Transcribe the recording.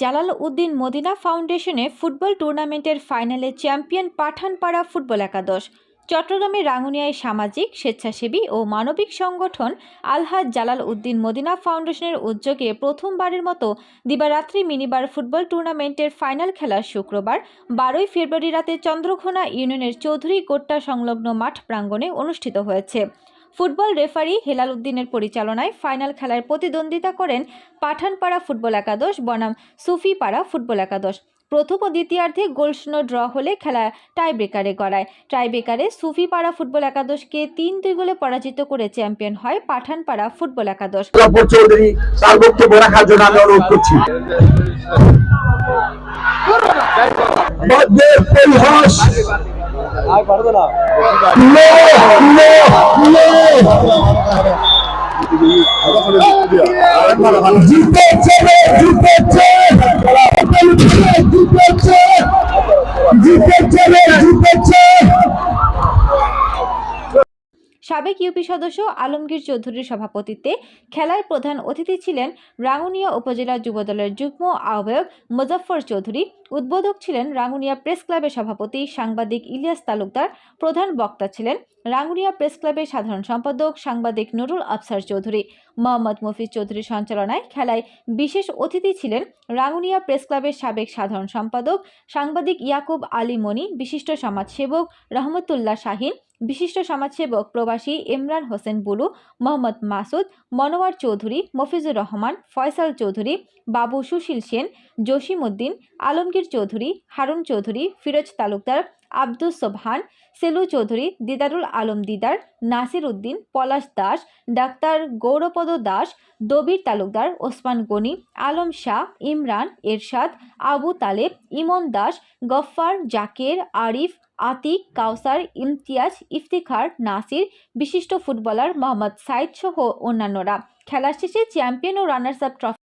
জালাল উদ্দিন মদিনা ফাউন্ডেশনে ফুটবল টুর্নামেন্টের ফাইনালে চ্যাম্পিয়ন পাঠানপাড়া ফুটবল একাদশ, চট্টগ্রামের রাঙ্গুনিয়ায় সামাজিক, স্বেচ্ছাসেবী ও মানবিক সংগঠন আলহাজ জালাল উদ্দিন মদিনা ফাউন্ডেশনের উদ্যোগে প্রথমবারের মতো দিবারাত্রি মিনিবার ফুটবল টুর্নামেন্টের ফাইনাল খেলা শুক্রবার, বারোই ফেব্রুয়ারি রাতে চন্দ্রঘোনা ইউনিয়নের চৌধুরী গোট্টা সংলগ্ন মাঠ প্রাঙ্গণে অনুষ্ঠিত হয়েছে। ফুটবল রেফারি হেলাল উদ্দিনের পরিচালনায় ফাইনাল খেলার প্রতিদ্বন্দ্বিতা করেন পাঠানপাড়া ফুটবল একাদশ, বনাম সুফিপাড়া ফুটবল একাদশ। প্রথম ও দ্বিতীয়ার্ধে গোলশূন্য ড্র হলে খেলা টাইব্রেকারে গড়ায়। টাইব্রেকারে সুফিপাড়া ফুটবল একাদশকে তিন দুই গোলে পরাজিত করে চ্যাম্পিয়ন হয় পাঠানপাড়া ফুটবল একাদশ। চৌধুরী জিতেছে জিতেছে। জিতেছে। জিতেছে জিতেছে। সাবেক ইউপি সদস্য আলমগীর চৌধুরীর সভাপতিত্বে খেলায় প্রধান অতিথি ছিলেন রাঙ্গুনিয়া উপজেলা যুবদলের যুগ্ম আহ্বায়ক মুজফ্ফর চৌধুরী, উদ্বোধক ছিলেন রাঙ্গুনিয়া প্রেস ক্লাবের সভাপতি সাংবাদিক ইলিয়াস তালুকদার, প্রধান বক্তা ছিলেন রাঙ্গুনিয়া প্রেস ক্লাবের সাধারণ সম্পাদক সাংবাদিক নুরুল আফসার চৌধুরী। মোহাম্মদ মফিজ চৌধুরীর সঞ্চালনায় খেলায় বিশেষ অতিথি ছিলেন রাঙ্গুনিয়া প্রেস ক্লাবের সাবেক সাধারণ সম্পাদক সাংবাদিক ইয়াকুব আলী মনি, বিশিষ্ট সমাজসেবক রহমতুল্লাহ শাহিন বিশিষ্ট সমাজসেবক প্রবাসী ইমরান হোসেন বুলু, মোহাম্মদ মাসুদ, মনোয়ার চৌধুরী, মফিজুর রহমান, ফয়সাল চৌধুরী, বাবু সুশীল সেন, জসিম উদ্দিন, আলমগীর চৌধুরী, হারুন চৌধুরী, ফিরোজ তালুকদার, আব্দুস সোবহান, সেলু চৌধুরী, দিদারুল আলম দিদার, নাসির উদ্দিন, পলাশ দাস, ডাক্তার গৌরপদ দাস, দবির তালুকদার, ওসমান গনি, আলম শাহ, ইমরান, এরশাদ, আবু তালেব, ইমন দাস, গফফার, জাকের, আরিফ আতিক, কাউসার, ইমতিয়াজ, ইফতিখার, নাসির, বিশিষ্ট ফুটবলার মোহাম্মদ সাইদ সহ অন্যান্যরা। খেলা শেষে চ্যাম্পিয়ন ও রানার্স আপ ট্রফি